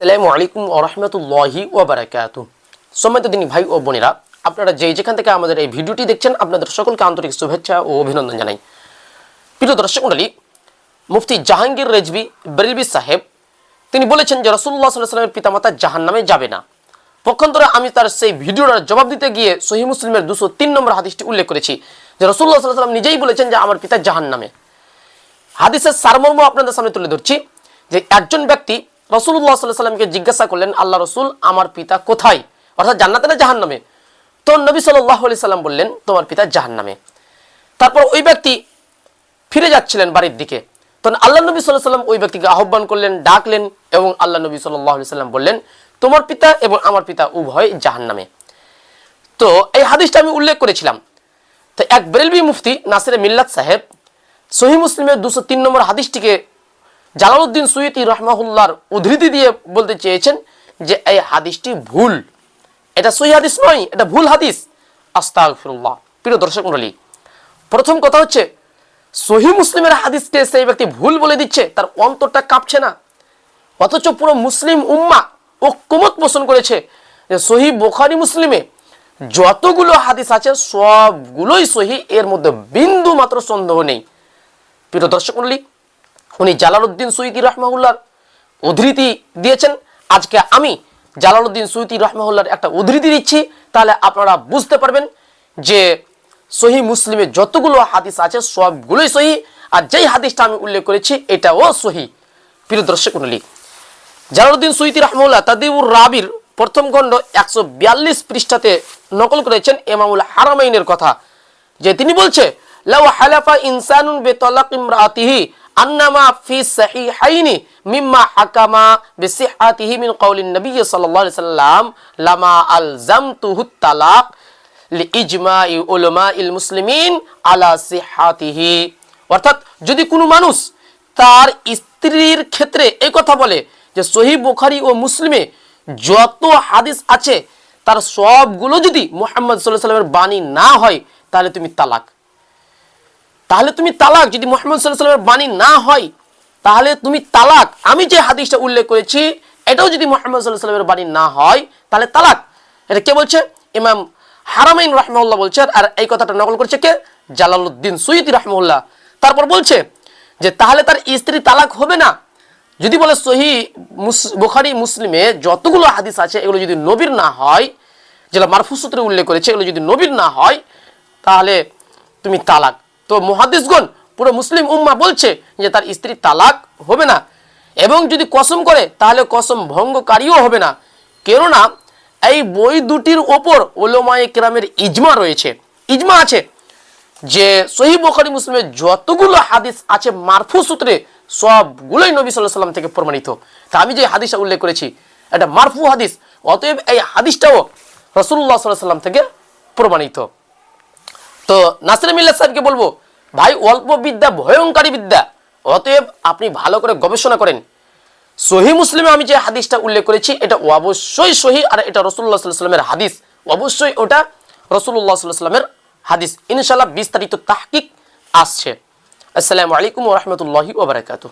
আসসালামু আলাইকুম ওরহমতুল্লাহি ওবরাকাত সম্মানিত দিনী ভাই ও বোনেরা, আপনারা যে যেখান থেকে আমাদের এই ভিডিওটি দেখছেন, আপনাদের সকলকে আন্তরিক শুভেচ্ছা ও অভিনন্দন জানাই। প্রিয় দর্শক মণ্ডলী মুফতি জাহাঙ্গীর রেজবি বেরিলবি সাহেব, তিনি বলেছেন যে রসুল্লাহ সাল্লাহ সাল্লামের পিতামাতা জাহান নামে যাবে না। পক্ষান্তরে আমি তার সেই ভিডিওটার জবাব দিতে গিয়ে সহি মুসলিমের দুশো তিন নম্বর হাদিসটি উল্লেখ করেছি যে রসুল্লাহ সাল্লাহ সাল্লাম নিজেই বলেছেন যে আমার পিতা জাহান নামে হাদিসের সারমর্ম আপনাদের সামনে তুলে ধরছি যে একজন ব্যক্তি রসুল্লাহ সাল্লাহ সাল্লামকে জিজ্ঞাসা করলেন, আল্লাহ রসুল, আমার পিতা কোথায়? অর্থাৎ জান্নাতে না জাহান নামে তো নবী সাল্লাহ সাল্লাম বললেন, তোমার পিতা জাহান নামে তারপর ওই ব্যক্তি ফিরে যাচ্ছিলেন বাড়ির দিকে। তখন আল্লাহ নবী সাল্লাহ সাল্লাম ওই ব্যক্তিকে আহ্বান করলেন, ডাকলেন এবং আল্লাহ নবী সাল্লাহ সাল্লাম বললেন, তোমার পিতা এবং আমার পিতা উভয় জাহান নামে তো এই হাদিসটা আমি উল্লেখ করেছিলাম। তো এক বেরেলবি মুফতি নাসির মিল্লাত সাহেব, সহি মুসলিমের দুশো তিন নম্বর হাদিসটিকে জালালউদ্দিন সুইতি রহমাহুল্লার উদ্ধৃতি দিয়ে বলতে চেয়েছেন যে, এই হাদিসটি ভুল। এটা সহি হাদিস নয়, এটা ভুল হাদিস। আস্তাগফিরুল্লাহ। প্রিয় দর্শক মণ্ডলী, প্রথম কথা হচ্ছে, সহি মুসলিমের হাদিসকে সেই ব্যক্তি ভুল বলে দিচ্ছে, তার অন্তরটা কাঁপছে না। অথচ পুরো মুসলিম উম্মা ঐক্যমত পোষণ করেছে যে, সহি বোখারি মুসলিমে যতগুলো হাদিস আছে, সবগুলোই সহি, এর মধ্যে বিন্দু মাত্র সন্দেহ নেই। প্রিয় দর্শক মণ্ডলী উনি জালালউদ্দিন সুইতি রহমাউল্লার উদ্ধৃতি দিয়েছেন। আজকে আমি জালালউদ্দিন সুইতি রহমাউল্লার একটা উদ্ধৃতি দিচ্ছি। তাহলে আপনারা বুঝতে পারবেন যে সহি মুসলিমে যতগুলো হাদিস আছে, সবগুলোই সহি। আর যেই হাদিসটা আমি উল্লেখ করেছি, এটাও সহি। প্রিয় দর্শক মণ্ডলী, জালালউদ্দিন সুইতি রহমুল্লাহ তাদিউর রাবির প্রথম খণ্ড একশো বিয়াল্লিশ পৃষ্ঠাতে নকল করেছেন এমামুল হারামাইনের কথা, যে তিনি বলছে, লাউ হালাফা ইনসানুন বেতলাক ইমরাতিহি আন্নামা ফি সাহিহাইনি মিম্মা হাকামা বিসিহাতিহি মিন কওলিন নবী সাল্লাল্লাহু সাল্লাম লামা আলজামতুহু তালাক লিইজমাই উলামাইল মুসলিমিন আলা সিহাতিহি। অর্থাৎ যদি কোনো মানুষ তার স্ত্রীর ক্ষেত্রে এই কথা বলে যে সহি বুখারি ও মুসলিমে যত হাদিস আছে, তার সবগুলো যদি মোহাম্মদ সাল্লাহ সাল্লামের বাণী না হয়, তাহলে তুমি তালাক। তাহলে তুমি তালাক, যদি মোহাম্মদ সাল্লাহ সাল্লামের বাণী না হয়, তাহলে তুমি তালাক। আমি যে হাদিসটা উল্লেখ করেছি, এটাও যদি মোহাম্মদ সাল্লাহ সাল্লামের বাণী না হয়, তাহলে তালাক। এটা কে বলছে? ইমাম হারামাইন রহমউল্লাহ বলছে, আর এই কথাটা নকল করছে কে? জালালউদ্দিন সুইতি রহমউল্লাহ তারপর বলছে যে, তাহলে তার স্ত্রী তালাক হবে না? যদি বলে সহি বুখারি, মুসলিমে যতগুলো হাদিস আছে, এগুলো যদি নবীর না হয় যেটা মারফু সূত্রে উল্লেখ করেছে, এগুলো যদি নবীর না হয়, তাহলে তুমি তালাক। তো মহাদিসগণ পুরো মুসলিম উম্মা বলছে যে তার স্ত্রী তালাক হবে না। এবং যদি কসম করে, তাহলে কসম ভঙ্গকারীও হবে না। কেননা, এই বই দুটির ওপর ওলোমায়ে কেরামের ইজমা রয়েছে। ইজমা আছে যে সহি বখারি মুসলিমের যতগুলো হাদিস আছে মারফু সূত্রে সবগুলোই নবী সাল্লাহ সাল্লাম থেকে প্রমাণিত। তা আমি যে হাদিসটা উল্লেখ করেছি, এটা মারফু হাদিস, অতএব এই হাদিসটাও রসুল্লাহ সাল্লাহ সাল্লাম থেকে প্রমাণিত। তো নাসির মিল্লা সাহেবকে বলব, ভাই, অল্প বিদ্যা, ভয়ঙ্করী বিদ্যা। অতএব আপনি ভালো করে গবেষণা করেন। সহি মুসলিমে আমি যে হাদিসটা উল্লেখ করেছি, এটা অবশ্যই সহি আর এটা রসুল্লাহ সাল্লাহ সাল্লামের হাদিস। অবশ্যই ওটা রসুল্লাহ সাল্লাহ সাল্লামের হাদিস। ইনশাল্লাহ বিস্তারিত তাহকিক আসছে। আসসালামু আলাইকুম রহমতুল্লাহি ওবরাকাতু